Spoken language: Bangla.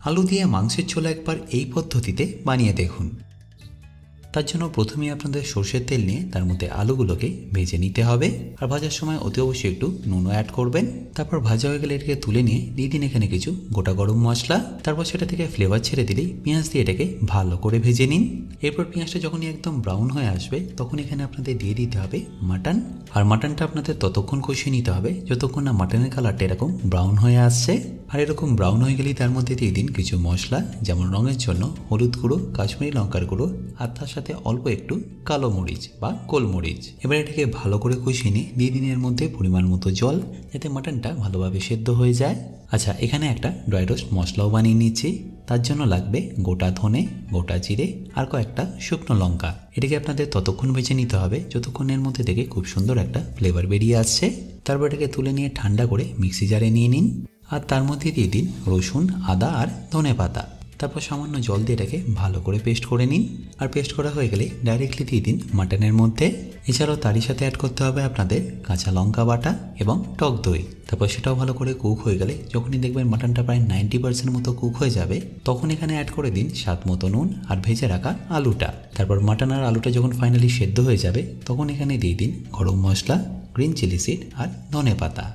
আলু দিয়ে মাংসের ছোলা একবার এই পদ্ধতিতে বানিয়ে দেখুন। তার জন্য প্রথমেই আপনাদের সর্ষের তেল নিয়ে তার মধ্যে আলুগুলোকে ভেজে নিতে হবে। আর ভাজার সময় অতি অবশ্যই একটু নুনও অ্যাড করবেন। তারপর ভাজা হয়ে গেলে এটাকে তুলে নিয়ে দিয়ে দিন এখানে কিছু গোটা গরম মশলা, তারপর সেটা থেকে ফ্লেভার ছেড়ে দিলেই পেঁয়াজ দিয়ে এটাকে ভালো করে ভেজে নিন। এরপর পেঁয়াজটা যখনই একদম ব্রাউন হয়ে আসবে, তখন এখানে আপনাদের দিয়ে দিতে হবে মাটন আর মাটনটা আপনাদের ততক্ষণ কষিয়ে নিতে হবে, যতক্ষণ না মাটনের কালারটা এরকম ব্রাউন হয়ে আসছে। আর এরকম ব্রাউন হয়ে গেলেই তার মধ্যে দিয়ে দিন কিছু মশলা, যেমন রঙের জন্য হলুদ গুঁড়ো, কাশ্মীরি লঙ্কার গুঁড়ো, আর তার সাথে অল্প একটু কালো মরিচ বা গোলমরিচ। এবার এটাকে ভালো করে কষিয়ে নিয়ে দিয়ে দিনের মধ্যে পরিমাণ মতো জল, যাতে মাটনটা ভালোভাবে সেদ্ধ হয়ে যায়। আচ্ছা এখানে একটা ড্রাই রোস্ট মশলাও বানিয়ে নিচ্ছি। তার জন্য লাগবে গোটা ধনে, গোটা জিরে আর কয়েকটা শুকনো লঙ্কা। এটাকে আপনাদের ততক্ষণ বেছে নিতে হবে। যতক্ষণের মধ্যে থেকে খুব সুন্দর একটা ফ্লেভার বেরিয়ে আসছে। তারপর এটাকে তুলে নিয়ে ঠান্ডা করে মিক্সি জারে নিয়ে নিন। আর তার মধ্যে দিয়ে দিন রসুন, আদা আর ধনে পাতা তারপর সামান্য জল দিয়ে এটাকে ভালো করে পেস্ট করে নিন। আর পেস্ট করা হয়ে গেলে ডাইরেক্টলি দিয়ে দিন মাটনের মধ্যে। এছাড়াও তারই সাথে অ্যাড করতে হবে আপনাদের কাঁচা লঙ্কা বাটা এবং টক দই। তারপর সেটাও ভালো করে কুক হয়ে গেলে যখনই দেখবেন মাটনটা প্রায় নাইনটি পার্সেন্ট মতো কুক হয়ে যাবে, তখন এখানে অ্যাড করে দিন স্বাদ মতো নুন আর ভেজে রাখা আলুটা। তারপর মাটন আর আলুটা যখন ফাইনালি সেদ্ধ হয়ে যাবে, তখন এখানে দিয়ে দিন garam masala green chilli seed আর ধনে পাতা।